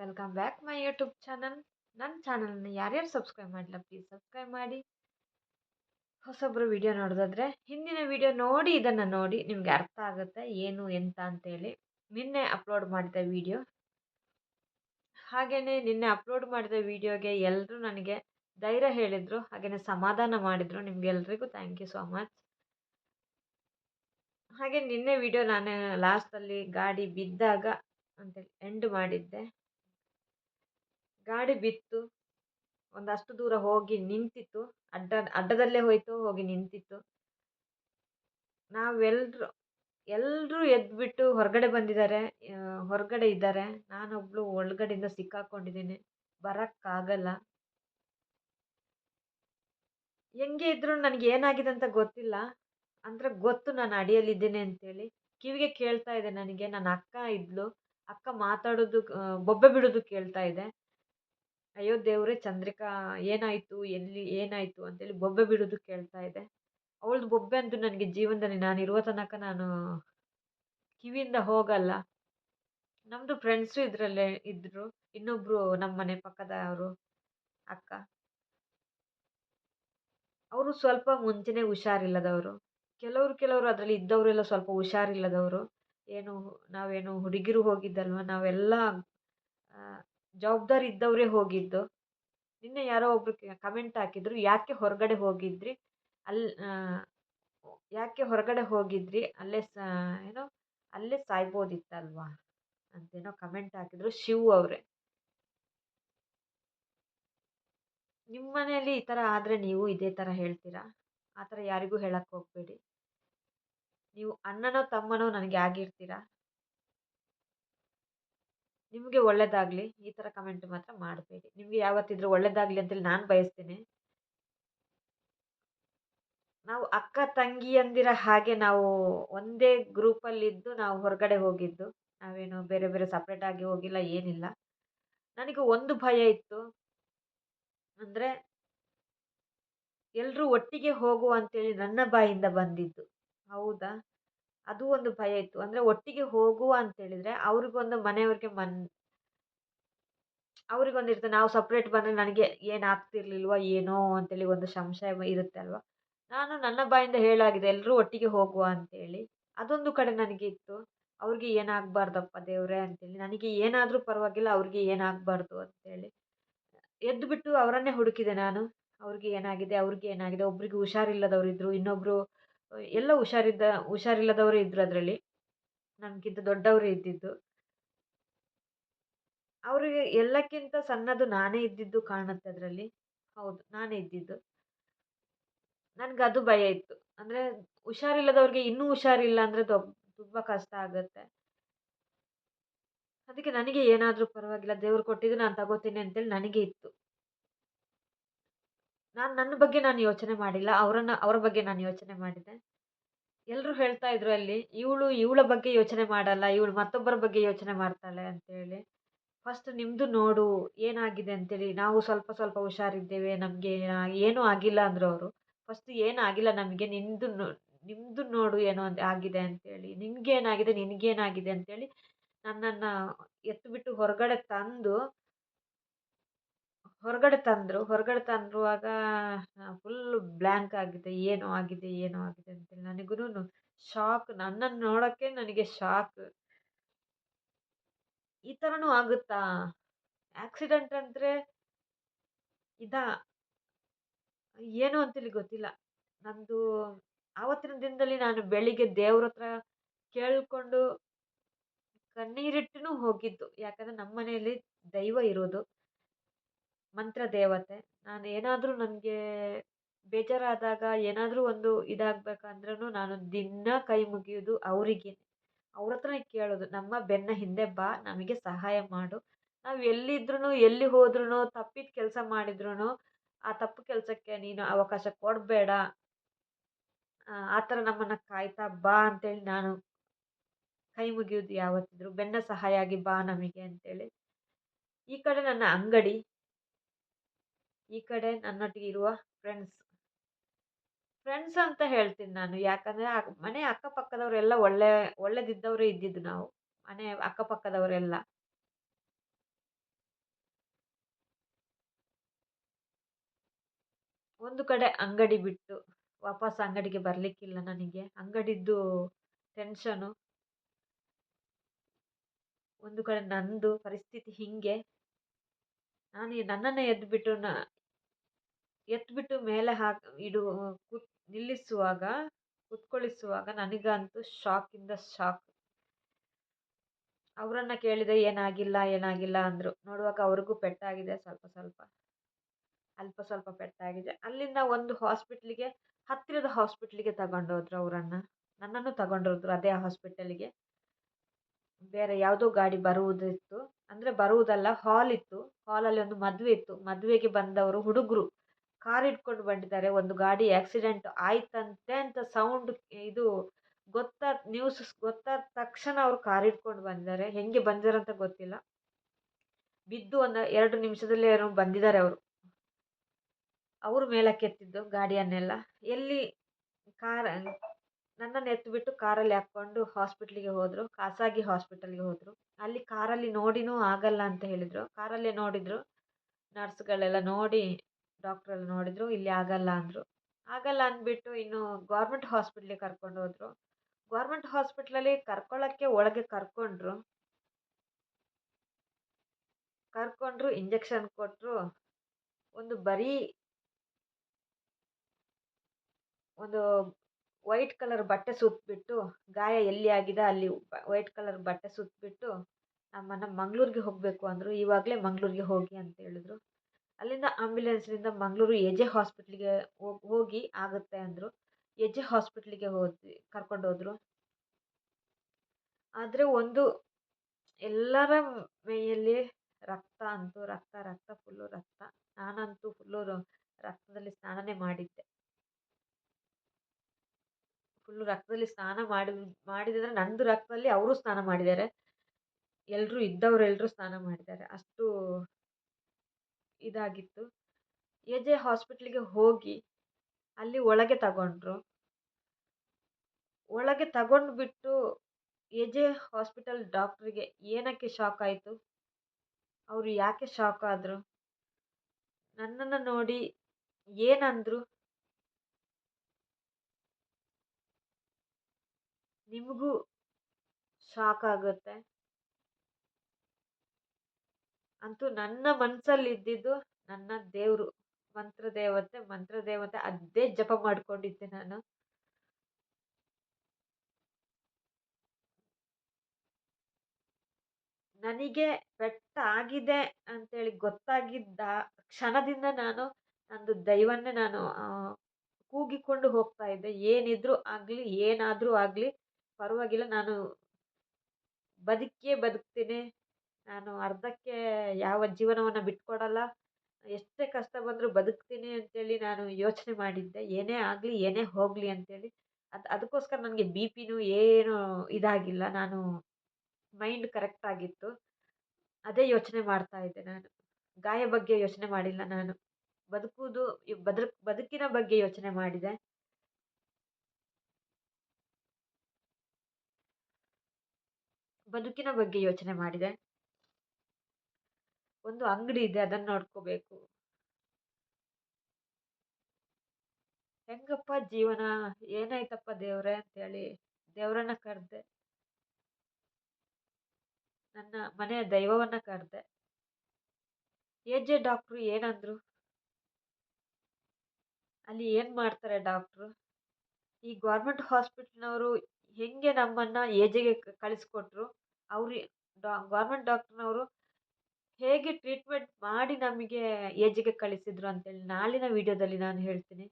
Welcome back my YouTube channel ನನ್ನ ಚಾನಲ್ನ ಯಾರ್ಯಾರು ಸಬ್ಸ್ಕ್ರೈಬ್ ಮಾಡಿಲ್ಲ ಪ್ಲೀಸ್ ಸಬ್ಸ್ಕ್ರೈಬ್ ಮಾಡಿ. ಹೊಸೊಬ್ಬರು ವಿಡಿಯೋ ನೋಡೋದಾದ್ರೆ, ಹಿಂದಿನ ವಿಡಿಯೋ ನೋಡಿ, ಇದನ್ನು ನೋಡಿ ನಿಮಗೆ ಅರ್ಥ ಆಗುತ್ತೆ, ಏನು, ಎಂತ ಅಂತೇಳಿ. ನಿನ್ನೆ ಅಪ್ಲೋಡ್ ಮಾಡಿದ ವಿಡಿಯೋ ಹಾಗೆಯೇ ನಿನ್ನೆ ಅಪ್ಲೋಡ್ ಮಾಡಿದ ವಿಡಿಯೋಗೆ ಎಲ್ಲರೂ ನನಗೆ ಧೈರ್ಯ ಹೇಳಿದರು ಹಾಗೆಯೇ ಸಮಾಧಾನ ಮಾಡಿದರು. ನಿಮಗೆಲ್ರಿಗೂ ಥ್ಯಾಂಕ್ ಯು ಸೋ ಮಚ್ ಹಾಗೆ ನಿನ್ನೆ ವಿಡಿಯೋ ನಾನು ಲಾಸ್ಟಲ್ಲಿ ಗಾಡಿ ಬಿದ್ದಾಗ ಅಂತೇಳಿ ಎಂಡ್ ಮಾಡಿದ್ದೆ. ಗಾಡಿ ಬಿತ್ತು. ಒಂದಷ್ಟು ದೂರ ಹೋಗಿ ನಿಂತಿತ್ತು. ಅಡ್ಡ, ಅಡ್ಡದಲ್ಲೇ ಹೋಯ್ತು, ಹೋಗಿ ನಿಂತಿತ್ತು. ನಾವೆಲ್ಲರೂ ಎಲ್ಲರೂ ಎದ್ದುಬಿಟ್ಟು ಹೊರಗಡೆ ಬಂದಿದ್ದಾರೆ. ಹೊರಗಡೆ ಇದ್ದಾರೆ. ನಾನೊಬ್ಳು ಒಳಗಡೆಯಿಂದ ಸಿಕ್ಕಾಕೊಂಡಿದ್ದೀನಿ. ಬರೋಕ್ಕಾಗಲ್ಲ. ಹೆಂಗೆ ಇದ್ರು ನನಗೆ ಏನಾಗಿದೆ ಅಂತ ಗೊತ್ತಿಲ್ಲ. ಅಂದರೆ ಗೊತ್ತು ನಾನು ಅಡಿಯಲ್ಲಿದ್ದೇನೆ ಅಂತೇಳಿ. ಕಿವಿಗೆ ಕೇಳ್ತಾ ಇದೆ ನನಗೆ. ನನ್ನ ಅಕ್ಕ ಇದ್ಲು. ಅಕ್ಕ ಮಾತಾಡೋದು ಬೊಬ್ಬೆ ಬಿಡೋದು ಕೇಳ್ತಾ ಇದೆ. ಅಯ್ಯೋ ದೇವ್ರೆ ಚಂದ್ರಿಕಾ, ಏನಾಯಿತು? ಎಲ್ಲಿ ಏನಾಯಿತು? ಅಂತೇಳಿ ಬೊಬ್ಬೆ ಬಿಡೋದು ಕೇಳ್ತಾ ಇದೆ. ಅವಳದು ಬೊಬ್ಬೆ ಅಂತೂ ನನಗೆ ಜೀವನದಲ್ಲಿ ನಾನು ಇರುವ ತನಕ ನಾನು ಕಿವಿಯಿಂದ ಹೋಗಲ್ಲ. ನಮ್ಮದು ಫ್ರೆಂಡ್ಸು ಇದರಲ್ಲೇ ಇದ್ದರು ಇನ್ನೊಬ್ಬರು ನಮ್ಮ ಮನೆ ಪಕ್ಕದವರು ಅಕ್ಕ. ಅವರು ಸ್ವಲ್ಪ ಮುಂಚೆನೇ ಹುಷಾರಿಲ್ಲದವರು. ಕೆಲವರು ಕೆಲವರು ಅದರಲ್ಲಿ ಇದ್ದವರೆಲ್ಲ ಸ್ವಲ್ಪ ಹುಷಾರಿಲ್ಲದವರು. ಏನು, ನಾವೇನು ಹುಡುಗಿರು ಹೋಗಿದ್ದಲ್ವ? ನಾವೆಲ್ಲ ಜವಾಬ್ದಾರಿ ಇದ್ದವರೇ ಹೋಗಿದ್ದು. ನಿನ್ನೆ ಯಾರೋ ಒಬ್ರು ಕಮೆಂಟ್ ಹಾಕಿದ್ರು, ಯಾಕೆ ಹೊರಗಡೆ ಹೋಗಿದ್ರಿ? ಅಲ್ಲಿ ಯಾಕೆ ಹೊರಗಡೆ ಹೋಗಿದ್ರಿ? ಅಲ್ಲೇ ಏನೋ, ಅಲ್ಲೇ ಸಾಯ್ಬೋದಿತ್ತಲ್ವಾ? ಅಂತೇನೋ ಕಮೆಂಟ್ ಹಾಕಿದ್ರು ಶಿವ್ ಅವರೇ. ನಿಮ್ಮ ಮನೆಯಲ್ಲಿ ಈ ಥರ ಆದರೆ ನೀವು ಇದೇ ಥರ ಹೇಳ್ತೀರಾ? ಆ ಥರ ಯಾರಿಗೂ ಹೇಳಕ್ಕೆ ಹೋಗಬೇಡಿ. ನೀವು ಅಣ್ಣನೋ, ತಮ್ಮನೋ ನನಗೆ ಆಗಿರ್ತೀರಾ? ನಿಮಗೆ ಒಳ್ಳೆಯದಾಗ್ಲಿ ಈ ಥರ ಕಮೆಂಟ್ ಮಾತ್ರ ಮಾಡಬೇಡಿ. ನಿಮಗೆ ಯಾವತ್ತಿದ್ರೂ ಒಳ್ಳೆಯದಾಗ್ಲಿ ಅಂತೇಳಿ ನಾನು ಬಯಸ್ತೀನಿ. ನಾವು ಅಕ್ಕ ತಂಗಿಯಂದಿರ ಹಾಗೆ ನಾವು ಒಂದೇ ಗ್ರೂಪಲ್ಲಿದ್ದು ನಾವು ಹೊರಗಡೆ ಹೋಗಿದ್ದು. ನಾವೇನು ಬೇರೆ ಬೇರೆ ಸಪ್ರೇಟಾಗಿ ಹೋಗಿಲ್ಲ, ಏನಿಲ್ಲ. ನನಗೆ ಒಂದು ಭಯ ಇತ್ತು. ಅಂದರೆ ಎಲ್ಲರೂ ಒಟ್ಟಿಗೆ ಹೋಗುವ ಅಂತೇಳಿ ನನ್ನ ಬಾಯಿಂದ ಬಂದಿದ್ದು. ಹೌದಾ? ಅದು ಒಂದು ಭಯ ಇತ್ತು. ಅಂದರೆ ಒಟ್ಟಿಗೆ ಹೋಗುವ ಅಂತೇಳಿದರೆ ಅವ್ರಿಗೊಂದು ಮನೆಯವ್ರಿಗೆ ಮನ್ ಅವ್ರಿಗೊಂದು ನಾವು ಸಪ್ರೇಟ್ ಬಂದರೆ ನನಗೆ ಏನು ಆಗ್ತಿರ್ಲಿಲ್ವ ಏನೋ ಅಂತೇಳಿ ಒಂದು ಸಂಶಯ ಇರುತ್ತೆ ಅಲ್ವಾ? ನಾನು ನನ್ನ ಬಾಯಿಂದ ಹೇಳಾಗಿದೆ ಎಲ್ಲರೂ ಒಟ್ಟಿಗೆ ಹೋಗುವ ಅಂತೇಳಿ ಅದೊಂದು ಕಡೆ ನನಗೆ ಇತ್ತು. ಅವ್ರಿಗೆ ಏನಾಗಬಾರ್ದಪ್ಪ ದೇವ್ರೆ ಅಂತೇಳಿ ನನಗೆ ಏನಾದರೂ ಪರವಾಗಿಲ್ಲ, ಅವ್ರಿಗೆ ಏನಾಗಬಾರ್ದು ಅಂತೇಳಿ ಎದ್ದು ಬಿಟ್ಟು ಅವರನ್ನೇ ಹುಡುಕಿದೆ ನಾನು. ಅವ್ರಿಗೆ ಏನಾಗಿದೆ ಅವ್ರಿಗೆ ಏನಾಗಿದೆ. ಒಬ್ಬರಿಗೆ ಹುಷಾರಿಲ್ಲದವ್ರು ಇನ್ನೊಬ್ಬರು ಎಲ್ಲ ಹುಷಾರಿದ್ದ, ಹುಷಾರಿಲ್ಲದವರು ಇದ್ದರು ಅದರಲ್ಲಿ. ನನಗಿಂತ ದೊಡ್ಡವರು ಇದ್ದಿದ್ದು. ಅವರಿಗೆ ಎಲ್ಲಕ್ಕಿಂತ ಸಣ್ಣದು ನಾನೇ ಇದ್ದಿದ್ದು ಕಾಣುತ್ತೆ ಅದರಲ್ಲಿ. ಹೌದು, ನಾನೇ ಇದ್ದಿದ್ದು. ನನಗೆ ಅದು ಭಯ ಇತ್ತು. ಅಂದರೆ ಹುಷಾರಿಲ್ಲದವ್ರಿಗೆ ಇನ್ನೂ ಹುಷಾರಿಲ್ಲ ಅಂದರೆ ತುಂಬ ಕಷ್ಟ ಆಗುತ್ತೆ. ಅದಕ್ಕೆ ನನಗೆ ಏನಾದರೂ ಪರವಾಗಿಲ್ಲ. ದೇವ್ರು ಕೊಟ್ಟಿದ್ದು ನಾನು ತಗೋತೀನಿ ಅಂತೇಳಿ ನನಗೆ ಇತ್ತು. ನಾನು ನನ್ನ ಬಗ್ಗೆ ನಾನು ಯೋಚನೆ ಮಾಡಿಲ್ಲ, ಅವರನ್ನ, ಅವರ ಬಗ್ಗೆ ನಾನು ಯೋಚನೆ ಮಾಡಿದೆ ಎಲ್ಲರೂ ಹೇಳ್ತಾ ಇದ್ರು ಅಲ್ಲಿ, ಇವಳು ಇವಳ ಬಗ್ಗೆ ಯೋಚನೆ ಮಾಡಲ್ಲ, ಇವಳು ಮತ್ತೊಬ್ಬರ ಬಗ್ಗೆ ಯೋಚನೆ ಮಾಡ್ತಾಳೆ ಅಂತೇಳಿ. ಫಸ್ಟ್ ನಿಮ್ಮದು ನೋಡು, ಏನಾಗಿದೆ ಅಂತೇಳಿ. ನಾವು ಸ್ವಲ್ಪ ಸ್ವಲ್ಪ ಹುಷಾರಿದ್ದೇವೆ, ನಮಗೆ ಏನೂ ಆಗಿಲ್ಲ ಅಂದರು ಅವರು. ಫಸ್ಟ್ ಏನಾಗಿಲ್ಲ ನಮಗೆ ನಿಮ್ಮದು ನಿಮ್ಮದು ನೋಡು ಏನೋ ಅಂತ ಆಗಿದೆ ಅಂತೇಳಿ. ನಿನಗೇನಾಗಿದೆ ನಿನಗೇನಾಗಿದೆ ಅಂತೇಳಿ ನನ್ನನ್ನು ಎತ್ತಿಬಿಟ್ಟು ಹೊರಗಡೆ ತಂದು ಹೊರಗಡೆ ತಂದರು, ಹೊರಗಡೆ ತಂದಿರುವಾಗ ಫುಲ್ ಬ್ಲ್ಯಾಂಕ್ ಆಗಿದೆ, ಏನೋ ಆಗಿದೆ ಏನೋ ಆಗಿದೆ ಅಂತೇಳಿ ನನಗೂ ಶಾಕ್ ನನ್ನನ್ನು ನೋಡೋಕ್ಕೆ ನನಗೆ ಶಾಕ್ ಈ ಥರನೂ ಆಗುತ್ತಾ? ಆಕ್ಸಿಡೆಂಟ್ ಅಂದರೆ ಇದಾ? ಏನು ಅಂತೇಳಿ ಗೊತ್ತಿಲ್ಲ. ನಂದು ಆವತ್ತಿನ ದಿನದಲ್ಲಿ ನಾನು ಬೆಳಿಗ್ಗೆ ದೇವ್ರ ಹತ್ರ ಕೇಳಿಕೊಂಡು ಕಣ್ಣೀರಿಟ್ಟು ಹೋಗಿದ್ದು. ಯಾಕಂದರೆ ನಮ್ಮ ಮನೆಯಲ್ಲಿ ದೈವ ಇರೋದು. ಮಂತ್ರ ದೇವತೆ ನಾನು ಏನಾದರೂ ನನಗೆ ಬೇಜಾರಾದಾಗ ಏನಾದರೂ ಒಂದು ಇದಾಗಬೇಕಂದ್ರೂ ನಾನು ದಿನ ಕೈ ಮುಗಿಯೋದು ಅವರಿಗೆ ಅವ್ರ ಹತ್ರ ಕೇಳೋದು, ನಮ್ಮ ಬೆನ್ನ ಹಿಂದೆ ಬಾ, ನಮಗೆ ಸಹಾಯ ಮಾಡು. ನಾವು ಎಲ್ಲಿದ್ರೂ ಎಲ್ಲಿ ಹೋದ್ರೂ ತಪ್ಪಿದ ಕೆಲಸ ಮಾಡಿದ್ರೂ ಆ ತಪ್ಪು ಕೆಲಸಕ್ಕೆ ನೀನು ಅವಕಾಶ ಕೊಡಬೇಡ. ಆ ಥರ ನಮ್ಮನ್ನು ಕಾಯ್ತಾ ಬಾ ಅಂತೇಳಿ ನಾನು ಕೈ ಮುಗಿಯೋದು ಯಾವತ್ತಿದ್ರು. ಬೆನ್ನ ಸಹಾಯ ಆಗಿ ಬಾ ನಮಗೆ ಅಂತೇಳಿ. ಈ ಕಡೆ ನನ್ನ ಅಂಗಡಿ ಈ ಕಡೆ ನನ್ನೊಟ್ಟಿಗೆ ಇರುವ ಫ್ರೆಂಡ್ಸ್ ಫ್ರೆಂಡ್ಸ್ ಅಂತ ಹೇಳ್ತೀನಿ ನಾನು. ಯಾಕಂದರೆ ಮನೆ ಅಕ್ಕಪಕ್ಕದವರೆಲ್ಲ ಒಳ್ಳೆ, ಒಳ್ಳೆದಿದ್ದವರೇ ಇದ್ದಿದ್ದು ನಾವು. ಮನೆ ಅಕ್ಕಪಕ್ಕದವರೆಲ್ಲ. ಒಂದು ಕಡೆ ಅಂಗಡಿ ಬಿಟ್ಟು ವಾಪಸ್ ಅಂಗಡಿಗೆ ಬರಲಿಕ್ಕಿಲ್ಲ ನನಗೆ. ಅಂಗಡಿದ್ದು ಟೆನ್ಷನು ಒಂದು ಕಡೆ ನಂದು ಪರಿಸ್ಥಿತಿ ಹೀಗೆ. ನಾನು ನನ್ನನ್ನೇ ಎದ್ದುಬಿಟ್ಟು ನಾ ಎತ್ಬಿಟ್ಟು ಮೇಲೆ ಹಾಕಿ, ಇಡು, ಕುತ್, ನಿಲ್ಲಿಸುವಾಗ, ಕುತ್ಕೊಳಿಸುವಾಗ ನನಗಂತೂ ಶಾಕಿಂದ ಶಾಕ್. ಅವರನ್ನು ಕೇಳಿದೆ, ಏನಾಗಿಲ್ಲ ಏನಾಗಿಲ್ಲ ಅಂದರು. ನೋಡುವಾಗ ಅವ್ರಿಗೂ ಪೆಟ್ಟಾಗಿದೆ, ಸ್ವಲ್ಪ ಸ್ವಲ್ಪ. ಅಲ್ಪ ಸ್ವಲ್ಪ ಪೆಟ್ಟಾಗಿದೆ. ಅಲ್ಲಿಂದ ಒಂದು ಹಾಸ್ಪಿಟ್ಲಿಗೆ, ಹತ್ತಿರದ ಹಾಸ್ಪಿಟ್ಲಿಗೆ ತಗೊಂಡೋದ್ರು ಅವರನ್ನು. ನನ್ನನ್ನು ತಗೊಂಡೋದ್ರು ಅದೇ ಹಾಸ್ಪಿಟಲಿಗೆ. ಬೇರೆ ಯಾವುದೋ ಗಾಡಿ ಬರುವುದಿತ್ತು. ಅಂದರೆ ಬರುವುದಲ್ಲ, ಹಾಲ್ ಇತ್ತು. ಹಾಲಲ್ಲಿ ಒಂದು ಮದುವೆ ಇತ್ತು. ಮದುವೆಗೆ ಬಂದವರು ಹುಡುಗರು. ಕಾರ್ ಹಿಡ್ಕೊಂಡು ಬಂದಿದ್ದಾರೆ. ಒಂದು ಗಾಡಿ ಆಕ್ಸಿಡೆಂಟ್ ಆಯ್ತಂತೆ ಅಂತ ಸೌಂಡ್ ಇದು ಗೊತ್ತಾದ ನ್ಯೂಸ್ ಗೊತ್ತಾದ ತಕ್ಷಣ ಅವರು ಕಾರ್ ಹಿಡ್ಕೊಂಡು ಬಂದಿದ್ದಾರೆ. ಹೆಂಗೆ ಬಂದಿದ್ದಾರೆ ಅಂತ ಗೊತ್ತಿಲ್ಲ. ಬಿದ್ದು ಒಂದು ಎರಡು ನಿಮಿಷದಲ್ಲಿ ಏನೋ ಬಂದಿದ್ದಾರೆ ಅವರು. ಅವರು ಮೇಲೆ ಎತ್ತಿದ್ದು ಗಾಡಿಯನ್ನೆಲ್ಲ. ಎಲ್ಲಿ ಕಾರ್, ನನ್ನನ್ನು ಎತ್ತಿಬಿಟ್ಟು ಕಾರಲ್ಲಿ ಹಾಕ್ಕೊಂಡು ಹಾಸ್ಪಿಟ್ಲಿಗೆ ಹೋದರು, ಖಾಸಗಿ ಹಾಸ್ಪಿಟಲ್ಗೆ ಹೋದರು. ಅಲ್ಲಿ ಕಾರಲ್ಲಿ ನೋಡಿನೂ ಆಗಲ್ಲ ಅಂತ ಹೇಳಿದರು. ಕಾರಲ್ಲೇ ನೋಡಿದರು. ನರ್ಸ್ಗಳೆಲ್ಲ ನೋಡಿ ಡಾಕ್ಟ್ರೆಲ್ಲ ನೋಡಿದರು, ಇಲ್ಲಿ ಆಗಲ್ಲ ಅಂದರು. ಆಗಲ್ಲ ಅಂದ್ಬಿಟ್ಟು ಇನ್ನು ಗೌರ್ಮೆಂಟ್ ಹಾಸ್ಪಿಟ್ಲಿಗೆ ಕರ್ಕೊಂಡು ಹೋದರು. ಗೌರ್ಮೆಂಟ್ ಹಾಸ್ಪಿಟ್ಲಲ್ಲಿ ಕರ್ಕೊಳ್ಳೋಕ್ಕೆ ಒಳಗೆ ಕರ್ಕೊಂಡ್ರು. ಕರ್ಕೊಂಡ್ರು, ಇಂಜೆಕ್ಷನ್ ಕೊಟ್ಟರು ಒಂದು ಬರೀ ಒಂದು ವೈಟ್ ಕಲರ್ ಬಟ್ಟೆ ಸುತ್ತಬಿಟ್ಟು ಗಾಯ ಎಲ್ಲಿ ಆಗಿದೆ ಅಲ್ಲಿ ವೈಟ್ ಕಲರ್ ಬಟ್ಟೆ ಸುತ್ತಬಿಟ್ಟು ನಮ್ಮನ್ನು ಮಂಗಳೂರಿಗೆ ಹೋಗಬೇಕು ಅಂದರು. ಇವಾಗಲೇ ಮಂಗಳೂರಿಗೆ ಹೋಗಿ ಅಂತ ಹೇಳಿದ್ರು. ಅಲ್ಲಿಂದ ಆಂಬ್ಯುಲೆನ್ಸ್ನಿಂದ ಮಂಗಳೂರು ಎಜೆ ಜೆ ಹಾಸ್ಪಿಟ್ಲಿಗೆ ಹೋಗಿ ಆಗುತ್ತೆ ಅಂದರು. ಎಜೆ ಜೆ ಹಾಸ್ಪಿಟ್ಲಿಗೆ ಹೋದ್ವಿ, ಕರ್ಕೊಂಡು ಹೋದರು. ಆದರೆ ಒಂದು ಎಲ್ಲರ ಮೈಯಲ್ಲಿ ರಕ್ತ ಅಂತೂ ರಕ್ತ ರಕ್ತ ಫುಲ್ಲು ರಕ್ತ. ನಾನಂತೂ ಫುಲ್ಲು ರಕ್ತದಲ್ಲಿ ಸ್ನಾನನೇ ಮಾಡಿದ್ದೆ. ಫುಲ್ಲು ರಕ್ತದಲ್ಲಿ ಸ್ನಾನ ಮಾಡಿ ಮಾಡಿದರೆ ನಂದು ರಕ್ತದಲ್ಲಿ ಅವರು ಸ್ನಾನ ಮಾಡಿದ್ದಾರೆ. ಎಲ್ಲರೂ ಇದ್ದವರೆಲ್ಲರೂ ಸ್ನಾನ ಮಾಡಿದ್ದಾರೆ. ಅಷ್ಟು ಇದಾಗಿತ್ತು. ಎ ಜೆ ಹಾಸ್ಪಿಟ್ಲಿಗೆ ಹೋಗಿ ಅಲ್ಲಿ ಒಳಗೆ ತಗೊಂಡ್ರು. ಒಳಗೆ ತಗೊಂಡು ಬಿಟ್ಟು ಎ ಜೆ ಹಾಸ್ಪಿಟಲ್ ಡಾಕ್ಟ್ರಿಗೆ ಏನಕ್ಕೆ ಶಾಕ್ ಆಯಿತು? ಅವರು ಯಾಕೆ ಶಾಕ್ ಆದರು? ನನ್ನನ್ನು ನೋಡಿ ಏನಂದರು? ನಿಮಗೂ ಶಾಕ್ ಆಗುತ್ತೆ. ಅಂತೂ ನನ್ನ ಮನಸ್ಸಲ್ಲಿ ಇದ್ದಿದ್ದು ನನ್ನ ದೇವರು ಮಂತ್ರ ದೇವತೆ ಮಂತ್ರ ದೇವತೆ ಅದೇ ಜಪ ಮಾಡ್ಕೊಂಡಿದ್ದೆ ನಾನು. ನನಗೆ ಪೆಟ್ಟಾಗಿದೆ ಅಂತೇಳಿ ಗೊತ್ತಾಗಿದ್ದ ಕ್ಷಣದಿಂದ ನಾನು ನಂದು ದೈವನ್ನೇ ನಾನು ಕೂಗಿಕೊಂಡು ಹೋಗ್ತಾ ಇದ್ದೆ. ಏನಿದ್ರೂ ಆಗಲಿ, ಏನಾದರೂ ಆಗಲಿ, ಪರವಾಗಿಲ್ಲ, ನಾನು ಬದುಕಿಯೇ ಬದುಕ್ತೀನಿ. ನಾನು ಅರ್ಧಕ್ಕೆ ಯಾವ ಜೀವನವನ್ನು ಬಿಟ್ಕೊಡಲ್ಲ, ಎಷ್ಟೇ ಕಷ್ಟ ಬಂದರೂ ಬದುಕ್ತೀನಿ ಅಂತೇಳಿ ನಾನು ಯೋಚನೆ ಮಾಡಿದ್ದೆ. ಏನೇ ಆಗಲಿ, ಏನೇ ಹೋಗಲಿ ಅಂತೇಳಿ. ಅದು, ಅದಕ್ಕೋಸ್ಕರ ನನಗೆ ಬಿ ಪಿನೂ ಏನೂ ಇದಾಗಿಲ್ಲ. ನಾನು ಮೈಂಡ್ ಕರೆಕ್ಟ್ ಆಗಿತ್ತು. ಅದೇ ಯೋಚನೆ ಮಾಡ್ತಾ ಇದ್ದೆ ನಾನು. ಗಾಯ ಬಗ್ಗೆ ಯೋಚನೆ ಮಾಡಿಲ್ಲ ನಾನು. ಬದುಕುವುದು ಬದುಕ್ ಬದುಕಿನ ಬಗ್ಗೆ ಯೋಚನೆ ಮಾಡಿದೆ. ಬದುಕಿನ ಬಗ್ಗೆ ಯೋಚನೆ ಮಾಡಿದೆ. ಒಂದು ಅಂಗಡಿ ಇದೆ, ಅದನ್ನು ನೋಡ್ಕೋಬೇಕು. ಹೆಂಗಪ್ಪ ಜೀವನ? ಏನಾಯ್ತಪ್ಪ ದೇವ್ರೆ ಅಂತೇಳಿ ದೇವರನ್ನ ಕರೆದೆ. ನನ್ನ ಮನೆಯ ದೈವವನ್ನ ಕರೆದೆ. ಎ ಜೆ ಡಾಕ್ಟ್ರು ಏನಂದ್ರು? ಅಲ್ಲಿ ಏನು ಮಾಡ್ತಾರೆ ಡಾಕ್ಟ್ರು? ಈ ಗೌರ್ಮೆಂಟ್ ಹಾಸ್ಪಿಟ್ಲ್ನವರು ಹೆಂಗೆ ನಮ್ಮನ್ನು ಏಜೆಗೆ ಜೆಗೆ ಕಳಿಸ್ಕೊಟ್ರು? ಅವ್ರು ಡಾ, ಗೌರ್ಮೆಂಟ್ ಡಾಕ್ಟ್ರ್ನವರು ಹೇಗೆ ಟ್ರೀಟ್ಮೆಂಟ್ ಮಾಡಿ ನಮಗೆ ಏಜಿಗೆ ಜಿಗೆ ಕಳಿಸಿದ್ರು ಅಂತೇಳಿ ನಾಳಿನ ವಿಡಿಯೋದಲ್ಲಿ ನಾನು ಹೇಳ್ತೀನಿ.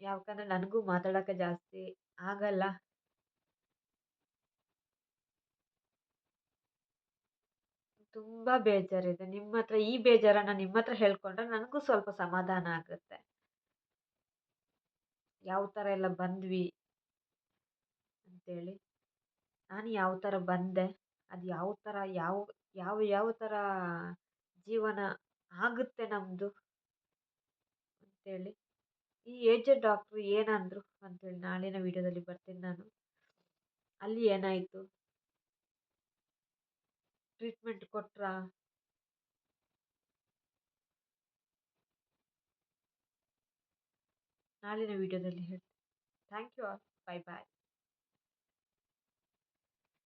ಯಾಕಂದ್ರೆ ನನಗೂ ಮಾತಾಡೋಕ್ಕೆ ಜಾಸ್ತಿ ಆಗಲ್ಲ. ತುಂಬ ಬೇಜಾರಿದೆ. ನಿಮ್ಮ ಹತ್ರ ಈ ಬೇಜಾರನ್ನ ನಿಮ್ಮ ಹತ್ರ ಹೇಳ್ಕೊಂಡ್ರೆ ನನಗೂ ಸ್ವಲ್ಪ ಸಮಾಧಾನ ಆಗುತ್ತೆ. ಯಾವ ಥರ ಎಲ್ಲ ಬಂದ್ವಿ ಅಂತೇಳಿ. ನಾನು ಯಾವ ಥರ ಬಂದೆ. ಅದು ಯಾವ ಥರ ಯಾವ ಯಾವ ಯಾವ ಥರ ಜೀವನ ಆಗುತ್ತೆ ನಮ್ಮದು ಅಂತೇಳಿ. ಈ ಏಜೆಡ್ ಡಾಕ್ಟ್ರು ಏನಂದರು ಅಂತೇಳಿ ನಾಳಿನ ವೀಡಿಯೋದಲ್ಲಿ ಬರ್ತೀನಿ ನಾನು. ಅಲ್ಲಿ ಏನಾಯಿತು? ಟ್ರೀಟ್ಮೆಂಟ್ ಕೊಟ್ರಾ? ನಾಳಿನ ವಿಡಿಯೋದಲ್ಲಿ ಹೇಳ್ತೀನಿ. Thank you all. Bye bye